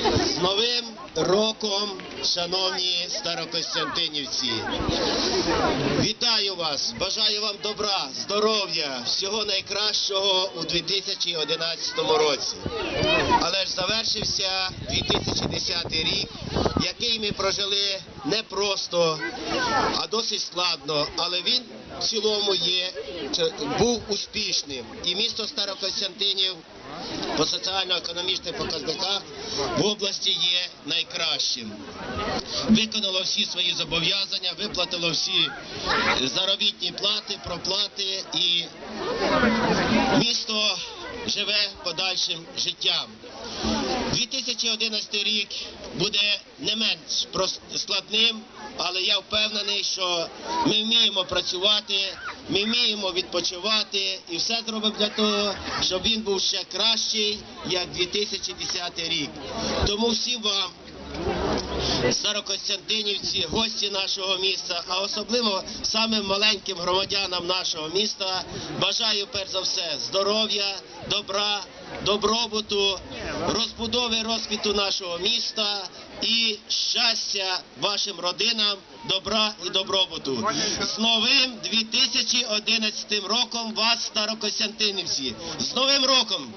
З Новим роком, шановні старокостянтинівці. Вітаю вас, бажаю вам добра, здоров'я, всього найкращого у 2011 році. Але ж завершився 2010 рік, який ми прожили не просто, а досить складно. Але він в цілому є, був успішним. І місто Старокостянтинів по соціально-економічних показниках в області є найкращим. Виконало всі свої зобов'язання, виплатило всі заробітні плати, проплати і місто живе подальшим життям. 2011 рік буде не менш складним, але я впевнений, що ми вміємо працювати, ми вміємо відпочивати і все зробимо для того, щоб він був ще кращий, як 2010 рік. Тому всім вам старокостянтинівці, гості нашого міста, а особливо самим маленьким громадянам нашого міста бажаю перш за все здоров'я, добра, добробуту, розбудови розквіту нашого міста і щастя вашим родинам, добра і добробуту. З новим 2011 роком вас, старокостянтинівці! З новим роком!